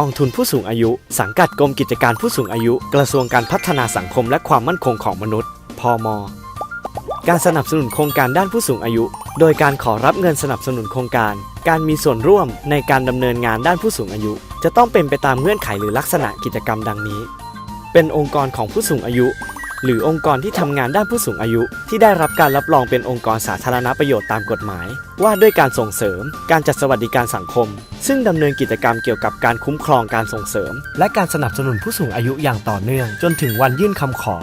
กองทุนผู้สูงอายุ สังกัดกรมกิจการผู้สูงอายุ กระทรวงการพัฒนาสังคมและความมั่นคงของมนุษย์ พม การสนับสนุนโครงการด้านผู้สูงอายุ โดยการขอรับเงินสนับสนุนโครงการ การมีส่วนร่วมในการดำเนินงานด้านผู้สูงอายุ จะต้องเป็นไปตามเงื่อนไขหรือลักษณะกิจกรรมดังนี้ เป็นองค์กรของผู้สูงอายุ หรือองค์กรที่ทำงานด้านผู้สูงอายุ ที่ได้รับการรับรองเป็นองค์กรสาธารณประโยชน์ตามกฎหมาย ว่าด้วยการส่งเสริม การจัดสวัสดิการสังคม ซึ่งดำเนินกิจกรรมเกี่ยวกับการคุ้มครองการส่งเสริม และการสนับสนุนผู้สูงอายุอย่างต่อเนื่อง จนถึงวันยื่นคำขอ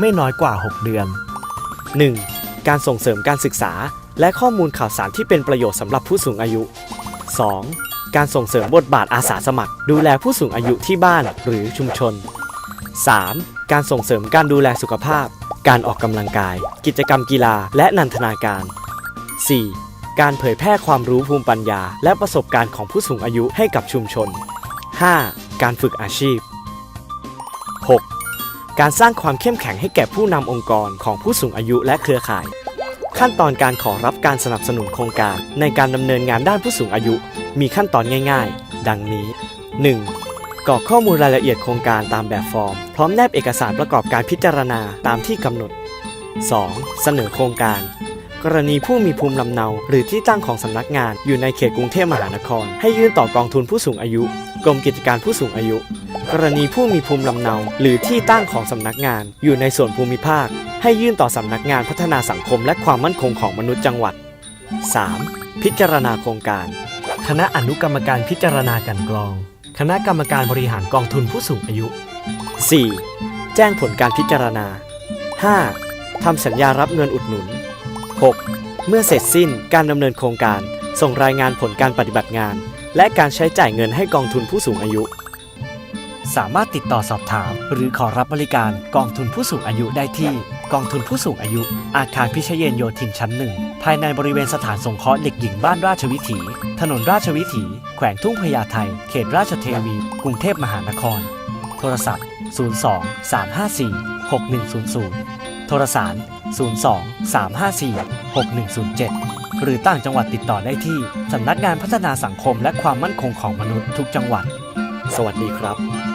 ไม่น้อยกว่า 6 เดือน 1. การส่งเสริมการศึกษา และข้อมูลข่าวสารที่เป็นประโยชน์สำหรับผู้สูงอายุ 2. การส่งเสริมบทบาทอาสาสมัคร ดูแลผู้สูงอายุที่บ้านหรือชุมชน 3. การส่งเสริมการดูแลสุขภาพ การออกกำลังกาย กิจกรรมกีฬา และนันทนาการ 4. การเผยแพร่ความรู้ภูมิปัญญา และประสบการณ์ของผู้สูงอายุให้กับชุมชน 5. การฝึกอาชีพ 6. การสร้างความเข้มแข็งให้แก่ผู้นำองค์กรของผู้สูงอายุและเครือข่าย ขั้นตอนการขอรับการสนับสนุนโครงการในการดำเนินงานด้านผู้สูงอายุ มีขั้นตอนง่าย ๆ ดังนี้ 1. กรอกข้อมูลรายละเอียดโครงการตามแบบฟอร์ม พร้อมแนบเอกสารประกอบการพิจารณาตามที่กำหนด 2. เสนอโครงการ กรณีผู้มีภูมิลำเนา หรือที่ตั้งของสำนักงานอยู่ในเขตกรุงเทพมหานคร ให้ยื่นต่อกองทุนผู้สูงอายุ กรมกิจการผู้สูงอายุ กรณีผู้มีภูมิลำเนา หรือที่ตั้งของสำนักงาน อยู่ในส่วนภูมิภาค ให้ยื่นต่อสำนักงานพัฒนาสังคมและความมั่นคงของมนุษย์จังหวัด 3. พิจารณาโครงการ คณะอนุกรรมการพิจารณากันกรอง คณะกรรมการบริหารกองทุนผู้สูงอายุ 4. แจ้งผลการพิจารณา 5. ทำสัญญารับเงินอุดหนุน 6. เมื่อเสร็จสิ้นการดำเนินโครงการ ส่งรายงานผลการปฏิบัติงาน และการใช้จ่ายเงินให้กองทุนผู้สูงอายุ สามารถติดต่อสอบถาม หรือขอรับบริการกองทุนผู้สูงอายุได้ที่ กองทุนผู้สูงอายุ อาคารพิชเยนโยธินชั้นหนึ่ง ภายในบริเวณสถานสงเคราะห์เด็กหญิงบ้านราชวิถี ถนนราชวิถี แขวงทุ่งพญาไทเขตราชเทวี กรุงเทพมหานคร โทรศัพท์ 02 354 6100 โทรสาร 02 354 6107 หรือต่างจังหวัดติดต่อได้ที่ สำนักงานพัฒนาสังคมและความมั่นคงของมนุษย์ทุกจังหวัด สวัสดีครับ